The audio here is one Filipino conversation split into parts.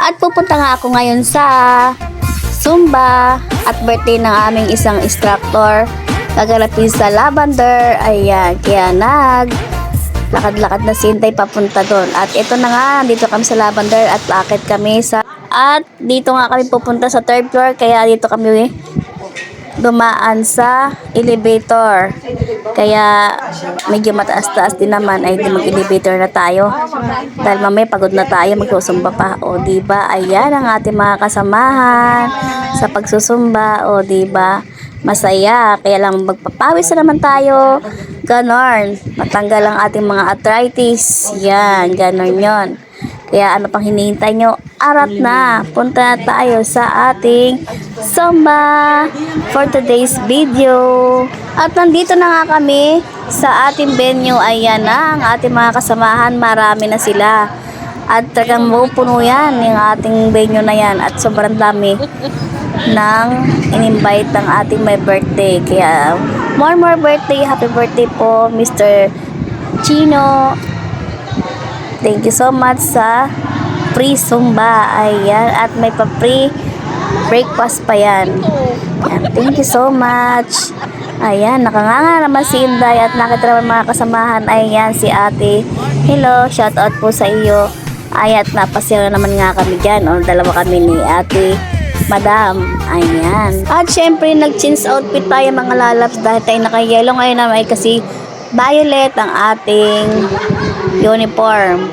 At pupunta nga ako ngayon sa Zumba at birthday ng aming isang instructor. Gagalapin sa Lavender. Ayan, kaya nag lakad-lakad na si Intay papunta doon. At ito na nga, dito kami sa Lavender at akit kami sa... At dito nga kami pupunta sa third floor, kaya dito kami dumaan sa elevator. Kaya medyo mataas-taas din naman ay mag-elevator na tayo. Dahil mamaya pagod na tayo, magsusumba pa. O ba Ayan ang ating mga kasamahan sa pagsusumba. O ba Masaya. Kaya lang magpapawis na naman tayo. Ganon. Matanggal ang ating mga arthritis. Yan, ganon yon. Kaya ano pang hinihintay nyo? Arat na! Punta na tayo sa ating Zumba for today's video. At nandito na nga kami sa ating venue. Ayan na ang ating mga kasamahan. Marami na sila. At talagang puno yan yung ating venue na yan. At sobrang dami ng in-invite ng ating may birthday. Kaya more more birthday. Happy birthday po Mr. Chino. Thank you so much sa free Zumba. Ayan. At may pa-free breakfast pa yan. Ayan. Thank you so much. Ayan. Nakanganga naman si Inday at nakita naman mga kasamahan. Ayan si ate. Hello. Shout out po sa iyo. Ay, at napasyaw na naman nga kami dyan. O, dalawa kami ni ate. Madam, ayan. At syempre, nag-change outfit tayo mga lalabs dahil tayo naka-yellow ngayon naman kasi violet ang ating uniform.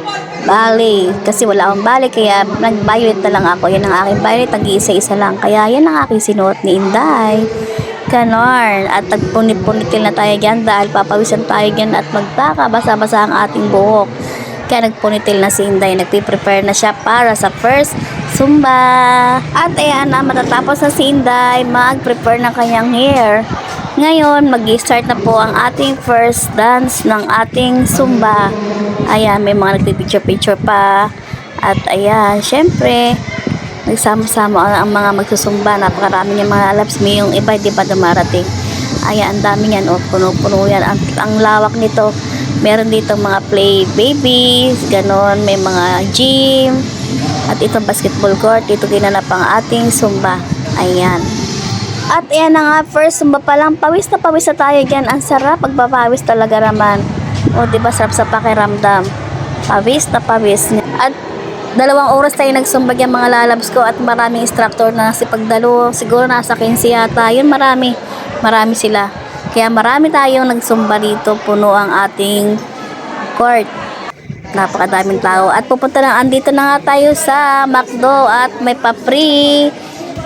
Bali, kasi wala akong bali, kaya nag-violet na lang ako. Yan ang aking violet, nag-iisa-isa lang. Kaya yan ang aking sinuot ni Inday. Ganon. At nagpunit-punitil na tayo dyan dahil papawisan tayo dyan at magtaka, basa-basa ang ating buhok. Kaya nagpunitil na si Inday, nagpe-prepare na siya para sa first Zumba. At ayan na, matatapos na si Inday mag-prepare ng kanyang hair. Ngayon, mag-start na po ang ating first dance ng ating Zumba. Ayan, may mga nagpipicture-picture pa. At ayan, syempre, nagsama-sama ang, mga magsusumba. Napakarami niya mga labs. May yung iba, di pa dumarating. Ayan, ang dami niyan. O, puno-puno yan. Ang, ang lawak nito. Meron dito mga play babies, ganon. May mga gym. At itong basketball court. Dito ginanap ang ating Zumba. Ayan. At ayan na nga, first Zumba pa lang. Pawis na pawis na tayo dyan. Ang sarap pagpapawis talaga naman. O, di ba sarap sa pakiramdam. Pawis na pawis. At dalawang oras tayo nagsumba yung mga lalabs ko at maraming instructor na si pagdalo. Siguro nasa 15 yata. Yun marami. Marami sila. Kaya marami tayong nagsumba dito. Puno ang ating court. Napakadaming tao. At pupunta na, andito na nga tayo sa McDo at may pa-free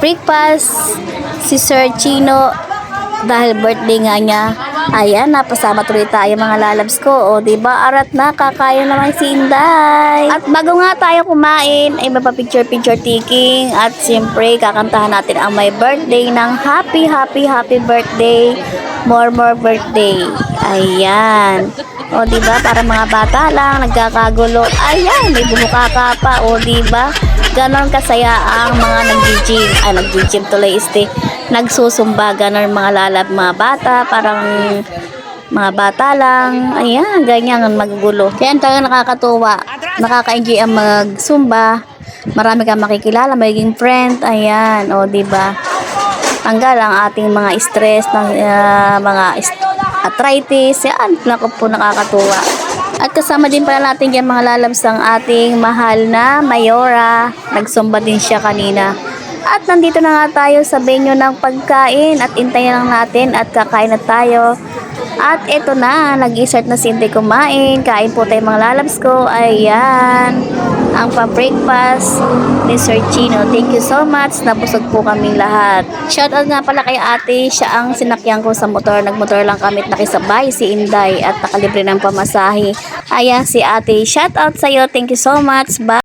breakfast si Sir Chino dahil birthday nga niya. Ayan, napasama tuloy tayo mga lalabs ko. O, ba Arat na, kakain naman si Inday. At bago nga tayo kumain, ay mapapicture-picture taking. At siyempre, kakantahan natin ang my birthday ng happy, happy, happy birthday. More, more birthday. Ayan. O, ba Para mga bata lang, nagkakagulo. Ayan, may bumukaka pa. O, ba Ganon kasaya ang mga nag-gym. Ah, nag-gym tuloy este. Nagsusumba. Ganon mga lalab, mga bata. Parang mga bata lang. Ayan, ganyan magugulo. Kaya ang talagang nakakatuwa. Nakaka-enjoy ang mag-zumba. Marami kang makikilala, magiging friend. Ayan, o, di ba Tanggal ang ating mga stress, ng, ah, mga arthritis. Yan, naku po nakakatuwa. At kasama din pala natin yung mga lalabs ng ating mahal na Mayora. Nagsumba din siya kanina. At nandito na nga tayo sa venue ng pagkain at intayin lang natin at kakain na tayo. At eto na, nag-start na si Intay kumain. Kain po tayo mga lalabs ko. Ayan. Ang pa-breakfast ni Sir Chino. Thank you so much. Nabusog po kaming lahat. Shoutout nga pala kay ate. Siya ang sinakyan ko sa motor. Nagmotor lang kami at nakisabay si Inday at nakalibre ng pamasahe. Ayan si ate. Shoutout sa'yo. Thank you so much. Bye.